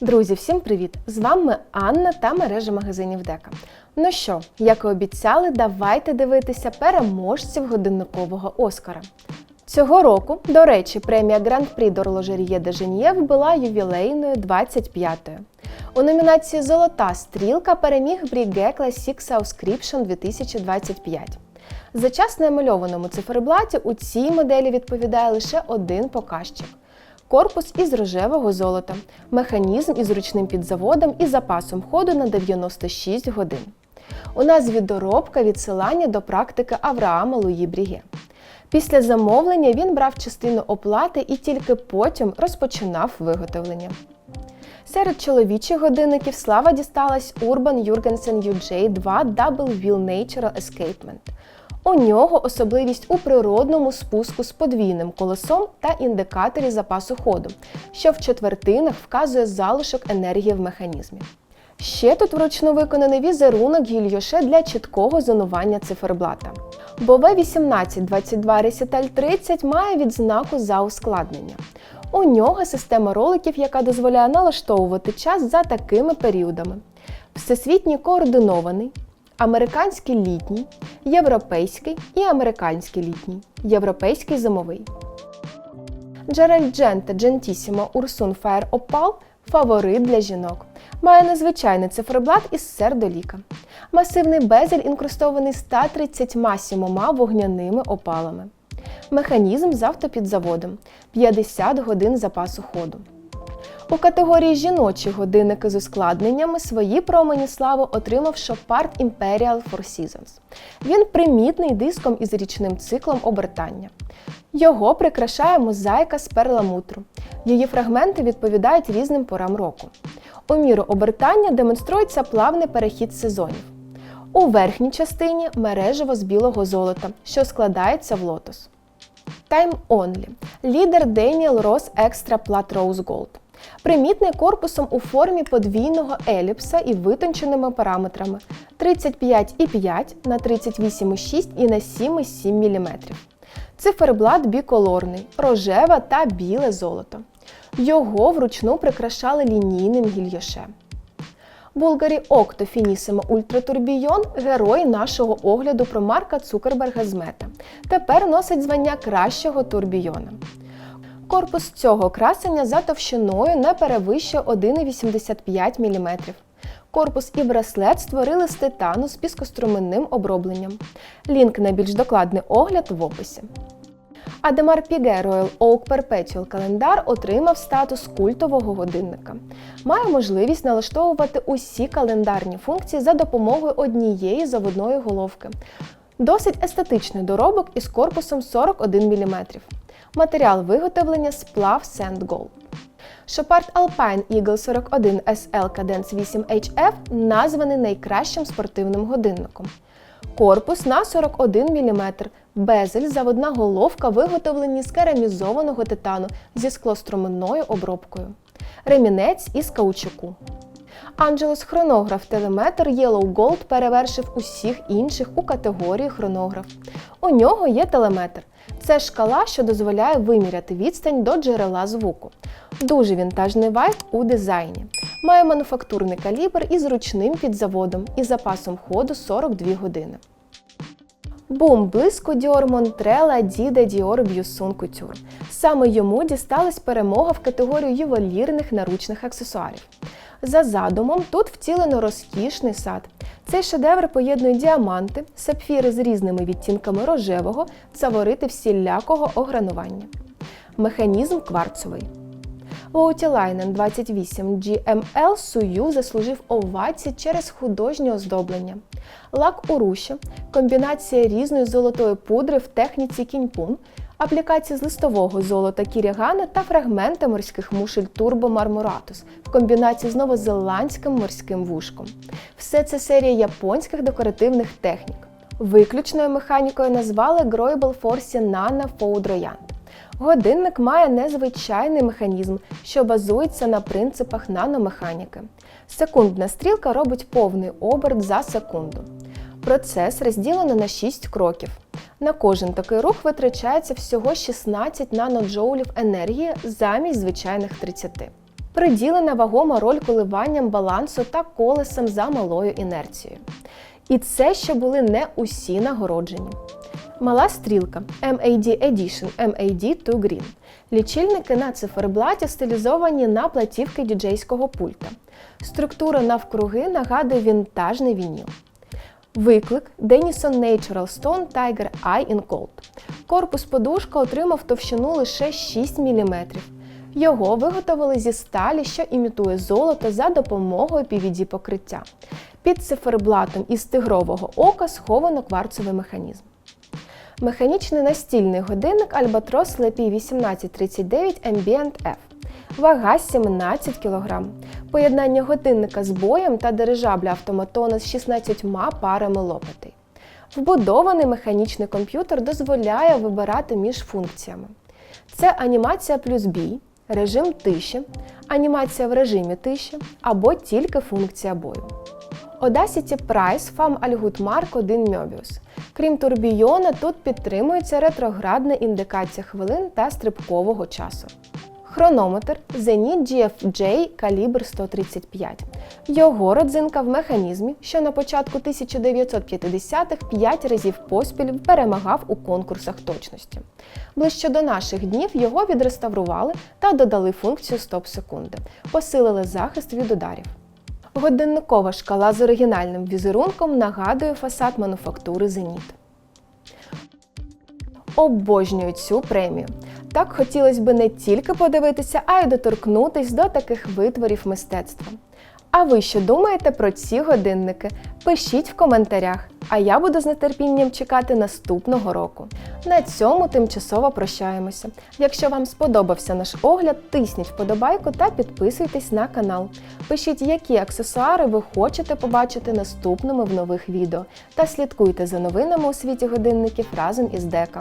Друзі, всім привіт! З вами Анна та мережа магазинів Дека. Ну що, як і обіцяли, давайте дивитися переможців годинникового Оскара. Цього року, до речі, премія Гран-прі Дорложер'є де Женєв була ювілейною 25-ю. У номінації Золота стрілка переміг Бріге Classic Subscription 2025. За час на емальованому циферблаті у цій моделі відповідає лише один показчик. Корпус із рожевого золота, механізм із ручним підзаводом і запасом ходу на 96 годин. У назві доробка відсилання до практики Авраама Луї Бріге. Після замовлення він брав частину оплати і тільки потім розпочинав виготовлення. Серед чоловічих годинників слава дісталась Urban Jurgensen UJ2 Double Wheel Natural Escapement. У нього особливість у природному спуску з подвійним колесом та індикаторі запасу ходу, що в четвертинах вказує залишок енергії в механізмі. Ще тут вручну виконаний візерунок гільйоше для чіткого зонування циферблата. Бове 1822 Recital 30 має відзнаку за ускладнення. У нього система роликів, яка дозволяє налаштовувати час за такими періодами: всесвітній координований, американський літній, європейський і американський літній, європейський зимовий. Джерель Джента Джентісімо Урсун Fire Opal фаворит для жінок. Має незвичайний циферблат із сердоліка. Масивний безель інкрустований 137 вогняними опалами. Механізм з автопідзаводом 50 годин запасу ходу. У категорії жіночі годинники з ускладненнями свої промені слави отримав Chopard Imperial Four Seasons. Він примітний диском із річним циклом обертання. Його прикрашає мозаїка з перламутру. Її фрагменти відповідають різним порам року. У міру обертання демонструється плавний перехід сезонів. У верхній частині мережево з білого золота, що складається в лотос. Time Only лідер Daniel Ross Extra Plat Rose Gold. Примітний корпусом у формі подвійного еліпса і витонченими параметрами 35,5 на 38,6 і на 7,7 мм. Циферблат біколорний, рожеве та біле золото. Його вручну прикрашали лінійним гільйоше. Булгарі Finissimo Ultra Tourbillon – герой нашого огляду про Марка Цукерберга з мета. Тепер носить звання кращого турбійона. Корпус цього красення за товщиною не перевищує 1,85 мм. Корпус і браслет створили з титану з піскоструменним обробленням. Лінк на більш докладний огляд в описі. Адемар Піге Royal Oak Perpetual календар отримав статус культового годинника. Має можливість налаштовувати усі календарні функції за допомогою однієї заводної головки. Досить естетичний доробок із корпусом 41 мм. Матеріал виготовлення сплав Sand Gold. Шопард Alpine Eagle 41 SL Cadence 8 HF названий найкращим спортивним годинником. Корпус на 41 мм, безель, заводна головка виготовлені з керамізованого титану зі склоструменною обробкою. Ремінець із каучуку. Angelus хронограф телеметр Yellow Gold перевершив усіх інших у категорії хронограф. У нього є телеметр. Це шкала, що дозволяє виміряти відстань до джерела звуку. Дуже вінтажний вайб у дизайні. Має мануфактурний калібр із ручним підзаводом і запасом ходу 42 години. Бум блиску Dior Монтрела Діде Dior Б'юсун Couture. Саме йому дісталась перемога в категорію ювелірних наручних аксесуарів. За задумом тут втілено розкішний сад. Цей шедевр поєднує діаманти, сапфіри з різними відтінками рожевого, заворити всілякого огранування. Механізм кварцовий. Воутілайнен 28 GML Сую заслужив овації через художнє оздоблення. Лак у руші, комбінація різної золотої пудри в техніці кіньпун, аплікації з листового золота кірігана та фрагменти морських мушель Turbo Marmoratus в комбінації з новозеландським морським вушком. Все це серія японських декоративних технік. Виключною механікою назвали Growable Force Nano Foudroyant. Годинник має незвичайний механізм, що базується на принципах наномеханіки. Секундна стрілка робить повний оберт за секунду. Процес розділено на 6 кроків. На кожен такий рух витрачається всього 16 наноджоулів енергії замість звичайних 30. приділена вагома роль коливанням балансу та колесам за малою інерцією. І це ще були не усі нагороджені. Мала стрілка MAD Edition MAD2 Green. Лічильники на циферблаті стилізовані на платівки діджейського пульта. Структура навкруги нагадує вінтажний вініл. Виклик Denison Natural Stone Tiger Eye in Cold. Корпус подушка отримав товщину лише 6 мм. Його виготовили зі сталі, що імітує золото за допомогою PVD покриття. Під циферблатом із тигрового ока сховано кварцевий механізм. Механічний настільний годинник Albatros Lepi 1839 Ambient F. Вага 17 кг. Поєднання годинника з боєм та дирижабля автоматона з 16 парами лопатей. Вбудований механічний комп'ютер дозволяє вибирати між функціями. Це анімація плюс бій, режим тиші, анімація в режимі тиші або тільки функція бою. Audacity Price FAM Algood Mark 1 Möbius. Крім турбійона, тут підтримується ретроградна індикація хвилин та стрибкового часу. Хронометр Zenit GFJ калібр 135. Його родзинка в механізмі, що на початку 1950-х 5 разів поспіль перемагав у конкурсах точності. Ближче до наших днів його відреставрували та додали функцію стоп-секунди, посилили захист від ударів. Годинникова шкала з оригінальним візерунком нагадує фасад мануфактури Зеніт. Обожнюю цю премію. Так хотілося б не тільки подивитися, а й доторкнутись до таких витворів мистецтва. А ви що думаєте про ці годинники? Пишіть в коментарях, а я буду з нетерпінням чекати наступного року. На цьому тимчасово прощаємося. Якщо вам сподобався наш огляд, тисніть вподобайку та підписуйтесь на канал. Пишіть, які аксесуари ви хочете побачити наступними в нових відео. Та слідкуйте за новинами у світі годинників разом із Дека.